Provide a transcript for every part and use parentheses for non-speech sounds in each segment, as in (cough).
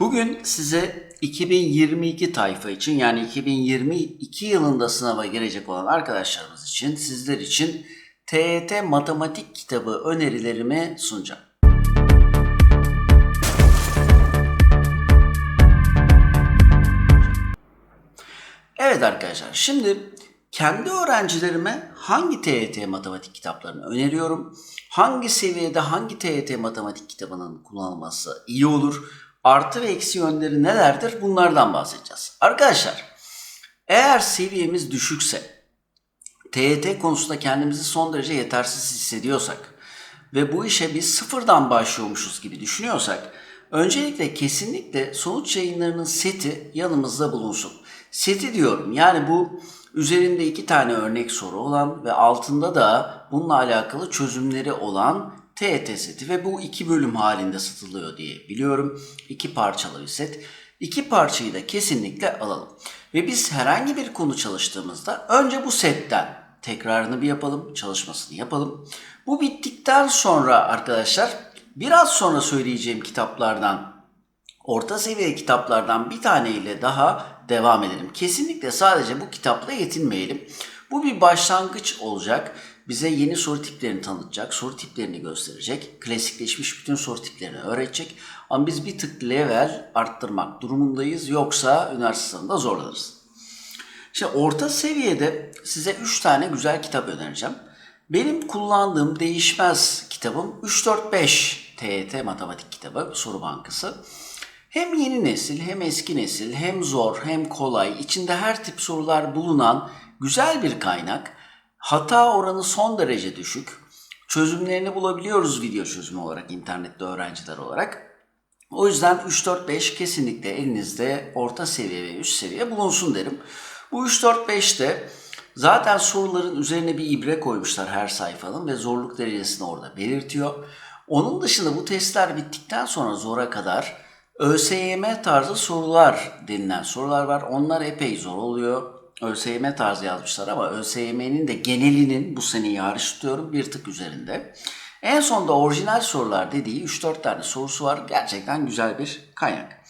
Bugün size 2022 tayfa için yani 2022 yılında sınava girecek olan arkadaşlarımız için, sizler için TYT matematik kitabı önerilerimi sunacağım. Evet arkadaşlar şimdi kendi öğrencilerime hangi TYT matematik kitaplarını öneriyorum? Hangi seviyede hangi TYT matematik kitabının kullanılması iyi olur? Artı ve eksi yönleri nelerdir? Bunlardan bahsedeceğiz. Arkadaşlar eğer seviyemiz düşükse, TYT konusunda kendimizi son derece yetersiz hissediyorsak ve bu işe biz sıfırdan başlıyormuşuz gibi düşünüyorsak öncelikle kesinlikle sonuç yayınlarının seti yanımızda bulunsun. Seti diyorum yani bu üzerinde iki tane örnek soru olan ve altında da bununla alakalı çözümleri olan TET seti ve bu iki bölüm halinde satılıyor diye biliyorum. İki parçalı bir set. İki parçayı da kesinlikle alalım. Ve biz herhangi bir konu çalıştığımızda önce bu setten tekrarını bir yapalım, çalışmasını yapalım. Bu bittikten sonra arkadaşlar biraz sonra söyleyeceğim kitaplardan orta seviye kitaplardan bir taneyle daha devam edelim. Kesinlikle sadece bu kitapla yetinmeyelim. Bu bir başlangıç olacak. Bize yeni soru tiplerini tanıtacak, soru tiplerini gösterecek, klasikleşmiş bütün soru tiplerini öğretecek. Ama biz bir tık level arttırmak durumundayız yoksa üniversite sınavında zorlanırız. Şimdi orta seviyede size 3 tane güzel kitap önereceğim. Benim kullandığım değişmez kitabım 3-4-5 TYT matematik kitabı soru bankası. Hem yeni nesil hem eski nesil hem zor hem kolay içinde her tip sorular bulunan güzel bir kaynak. Hata oranı son derece düşük. Çözümlerini bulabiliyoruz video çözümü olarak internette öğrenciler olarak. O yüzden 3-4-5 kesinlikle elinizde orta seviye ve üst seviye bulunsun derim. Bu 3-4-5'te zaten soruların üzerine bir ibre koymuşlar her sayfanın ve zorluk derecesini orada belirtiyor. Onun dışında bu testler bittikten sonra zora kadar ÖSYM tarzı sorular denilen sorular var. Onlar epey zor oluyor. ÖSYM tarzı yazmışlar ama ÖSYM'nin de genelinin bu sene yarış tutuyorum bir tık üzerinde. En sonda orijinal sorular dediği 3-4 tane sorusu var. Gerçekten güzel bir kaynak.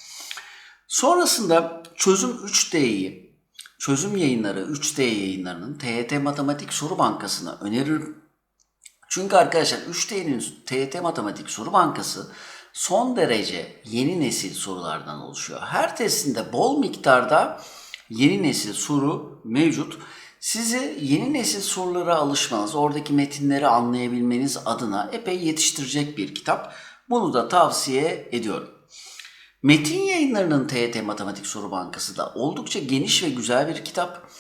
Sonrasında çözüm 3D'yi, çözüm yayınları 3D yayınlarının TYT Matematik Soru Bankası'na öneririm. Çünkü arkadaşlar 3D'nin TYT Matematik Soru Bankası son derece yeni nesil sorulardan oluşuyor. Her testinde bol miktarda yeni nesil soru mevcut. Sizi yeni nesil sorulara alışmanız, oradaki metinleri anlayabilmeniz adına epey yetiştirecek bir kitap. Bunu da tavsiye ediyorum. Metin yayınlarının TYT Matematik Soru Bankası da oldukça geniş ve güzel bir kitap.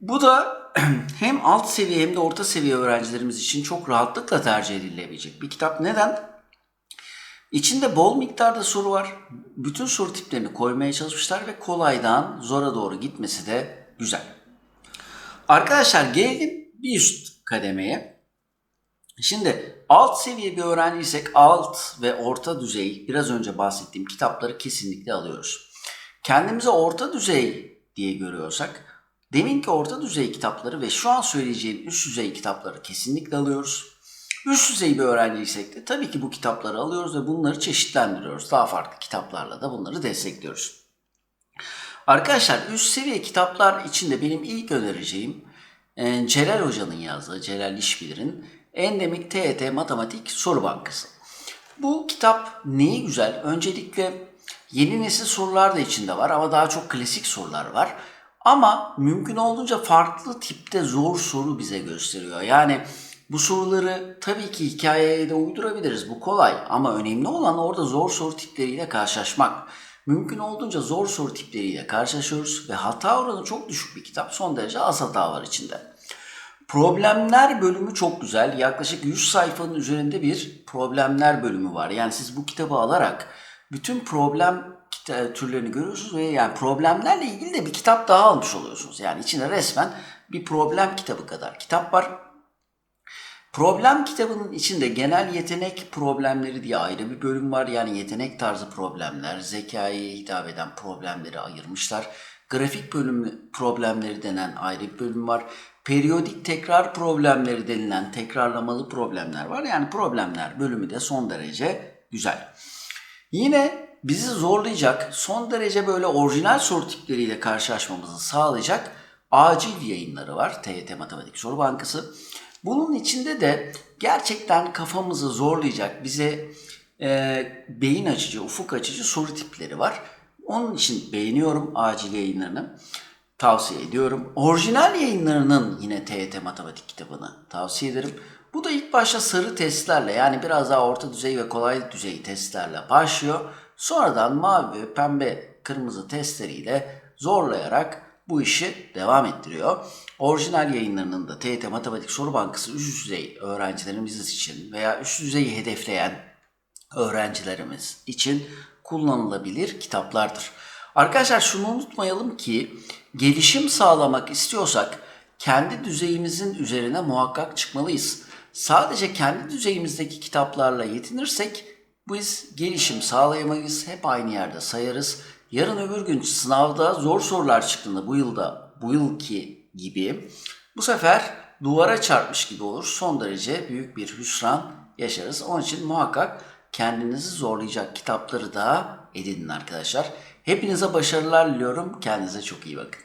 Bu da (clears throat) hem alt seviye hem de orta seviye öğrencilerimiz için çok rahatlıkla tercih edilebilecek bir kitap. Neden? İçinde bol miktarda soru var. Bütün soru tiplerini koymaya çalışmışlar ve kolaydan zora doğru gitmesi de güzel. Arkadaşlar gelelim bir üst kademeye. Şimdi alt seviye bir öğrenciysek alt ve orta düzey biraz önce bahsettiğim kitapları kesinlikle alıyoruz. Kendimize orta düzey diye görüyorsak deminki orta düzey kitapları ve şu an söyleyeceğim üst düzey kitapları kesinlikle alıyoruz. Üst düzey bir öğrenciysek de tabii ki bu kitapları alıyoruz ve bunları çeşitlendiriyoruz. Daha farklı kitaplarla da bunları destekliyoruz. Arkadaşlar üst seviye kitaplar içinde benim ilk önereceğim e, Celal Hoca'nın yazdığı, Celal İşbilir'in Endemik TET Matematik Soru Bankası. Bu kitap neyi güzel? Öncelikle yeni nesil sorular da içinde var ama daha çok klasik sorular var. Ama mümkün olduğunca farklı tipte zor soru bize gösteriyor. Yani bu soruları tabii ki hikayeye de uydurabiliriz. Bu kolay ama önemli olan orada zor soru tipleriyle karşılaşmak. Mümkün olduğunca zor soru tipleriyle karşılaşıyoruz ve hata oranı çok düşük bir kitap. Son derece az hata var içinde. Problemler bölümü çok güzel. Yaklaşık 100 sayfanın üzerinde bir problemler bölümü var. Yani siz bu kitabı alarak bütün problem türlerini görüyorsunuz ve yani problemlerle ilgili de bir kitap daha almış oluyorsunuz. Yani içinde resmen bir problem kitabı kadar kitap var. Problem kitabının içinde genel yetenek problemleri diye ayrı bir bölüm var. Yani yetenek tarzı problemler, zekaya hitap eden problemleri ayırmışlar. Grafik bölümü problemleri denen ayrı bir bölüm var. Periyodik tekrar problemleri denilen tekrarlamalı problemler var. Yani problemler bölümü de son derece güzel. Yine bizi zorlayacak, son derece böyle orijinal soru tipleriyle karşılaşmamızı sağlayacak acil yayınları var. TYT Matematik Soru Bankası. Bunun içinde de gerçekten kafamızı zorlayacak, bize e, beyin açıcı, ufuk açıcı soru tipleri var. Onun için beğeniyorum acil yayınlarını. Tavsiye ediyorum. Orijinal yayınlarının yine TYT Matematik kitabını tavsiye ederim. Bu da ilk başta sarı testlerle yani biraz daha orta düzey ve kolay düzey testlerle başlıyor. Sonradan mavi pembe kırmızı testleriyle zorlayarak bu işi devam ettiriyor. Orijinal yayınlarının da TYT Matematik Soru Bankası üst düzey öğrencilerimiz için veya üst düzeyi hedefleyen öğrencilerimiz için kullanılabilir kitaplardır. Arkadaşlar şunu unutmayalım ki gelişim sağlamak istiyorsak kendi düzeyimizin üzerine muhakkak çıkmalıyız. Sadece kendi düzeyimizdeki kitaplarla yetinirsek biz gelişim sağlayamayız. Hep aynı yerde sayarız. Yarın öbür gün sınavda zor sorular çıktığında bu yılda bu yılki gibi bu sefer duvara çarpmış gibi olur. Son derece büyük bir hüsran yaşarız. Onun için muhakkak kendinizi zorlayacak kitapları da edinin arkadaşlar. Hepinize başarılar diliyorum. Kendinize çok iyi bakın.